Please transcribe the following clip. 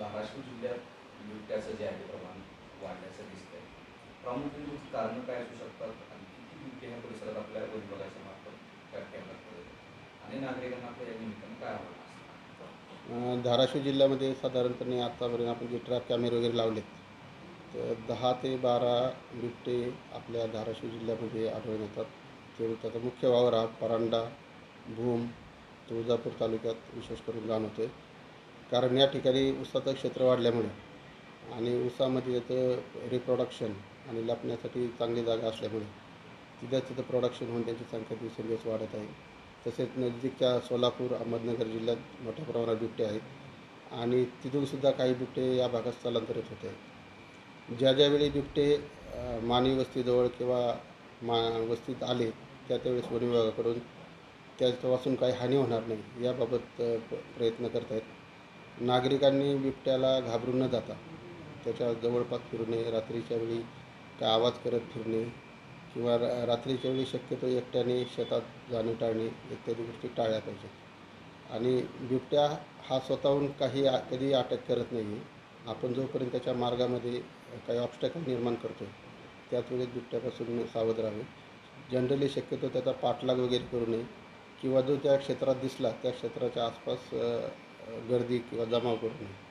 धाराशिव जिल्ह्यात बिबट्याचं जे आहे प्रमाण वाढल्याचं दिसतंय. प्रामुख्याने कारणं काय असू शकतात आणि किती बिबटे ह्या परिसरात आपल्या वन विभागाच्या मार्फत कॅप्चर आणि नागरिकांना आपल्या या निमित्तानं काय आव्हान धाराशिव जिल्ह्यामध्ये साधारणपणे आत्तापर्यंत आपण जे ट्रॅप कॅमेरे वगैरे लावलेत तर दहा ते बारा बिबटे आपल्या धाराशिव जिल्ह्यामध्ये आढळून येतात. ते त्याचा मुख्य वावर हा परांडा भूम तुळजापूर तालुक्यात विशेष करून जाणवतो आहे कारण या ठिकाणी ऊसाचं क्षेत्र वाढल्यामुळे आणि ऊसामध्ये त्याचं रिप्रोडक्शन आणि लपण्यासाठी चांगली जागा असल्यामुळे तिथं तिथं प्रोडक्शन होऊन त्यांची संख्या दिवसेंदिवस वाढत आहे. तसेच नजदीकच्या सोलापूर अहमदनगर जिल्ह्यात मोठ्या प्रमाणात बिबटे आहेत. आणि तिथूनसुद्धा काही बिबटे या भागात स्थलांतरित होत आहेत. ज्या ज्यावेळी बिबटे मानवी वस्तीजवळ किंवा मा वस्तीत आले त्या त्यावेळेस वन विभागाकडून त्याच्यापासून काही हानी होणार नाही याबाबत प्रयत्न करत आहेत नागरिकांनी बिबट्याला घाबरून न जाता त्याच्या जवळपास फिरणे रात्रीच्या वेळी काय आवाज करत फिरणे किंवा रा रात्रीच्या वेळी शक्यतो एकट्याने शेतात जाणे टाळणे इत्यादी गोष्टी टाळल्या पाहिजेत. आणि बिबट्या हा स्वतःहून काही आ कधी अटॅक करत नाही. आपण जोपर्यंत त्याच्या मार्गामध्ये काही ऑब्स्टॅकल निर्माण करतो त्याच वेळेस बिबट्यापासून सावध राहावे. जनरली शक्यतो त्याचा पाठलाग वगैरे करू नये किंवा जो त्या क्षेत्रात दिसला त्या क्षेत्राच्या आसपास गर्दी किंवा जमाव करू नये